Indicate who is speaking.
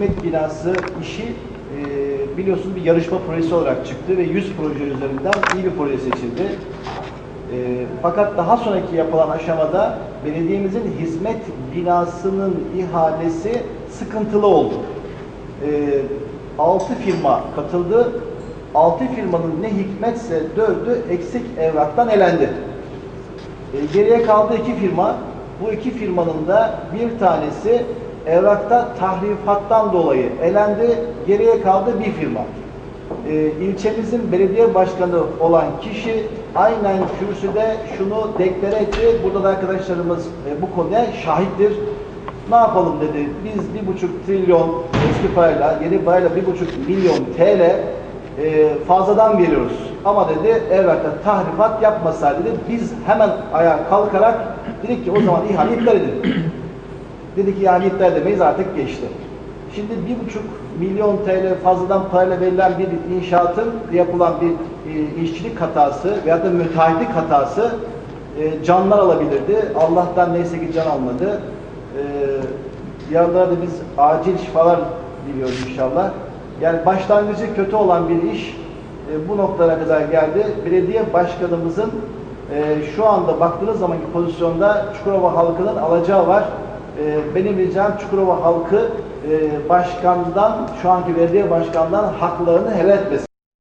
Speaker 1: Hizmet binası işi e, biliyorsunuz bir yarışma projesi olarak çıktı ve 100 proje üzerinden iyi bir proje seçildi. E, fakat daha sonraki yapılan aşamada belediyemizin hizmet binasının ihalesi sıkıntılı oldu. E, 6 firma katıldı. 6 firmanın ne hikmetse dördü eksik evraktan elendi. E, geriye kaldı iki firma. Bu iki firmanın da bir tanesi evrakta tahrifattan dolayı elendi. Geriye kaldı bir firma. E, ilçemizin belediye başkanı olan kişi aynen kürsüde şunu deklare etti. Burada da arkadaşlarımız e, bu konuya şahittir. Ne yapalım dedi. Biz bir buçuk trilyon eski parayla, yeni parayla bir buçuk milyon TL e, fazladan veriyoruz. Ama dedi evrakta tahrifat yapmasaydı dedi, biz hemen ayağa kalkarak dedik ki o zaman ihale iptal edin. Dedi ki ihale iptal edemeyiz artık geçti. Şimdi bir buçuk milyon TL fazladan parayla verilen bir inşaatın yapılan bir e, işçilik hatası veya da müteahhitlik hatası e, canlar alabilirdi. Allah'tan neyse ki can almadı. E, da biz acil şifalar diliyoruz inşallah. Yani başlangıcı kötü olan bir iş e, bu noktalara kadar geldi. Belediye başkanımızın e, şu anda baktığınız zamanki pozisyonda Çukurova halkının alacağı var. E, benim ricam Çukurova halkı e, başkandan, şu anki belediye başkandan haklarını helal etmesin.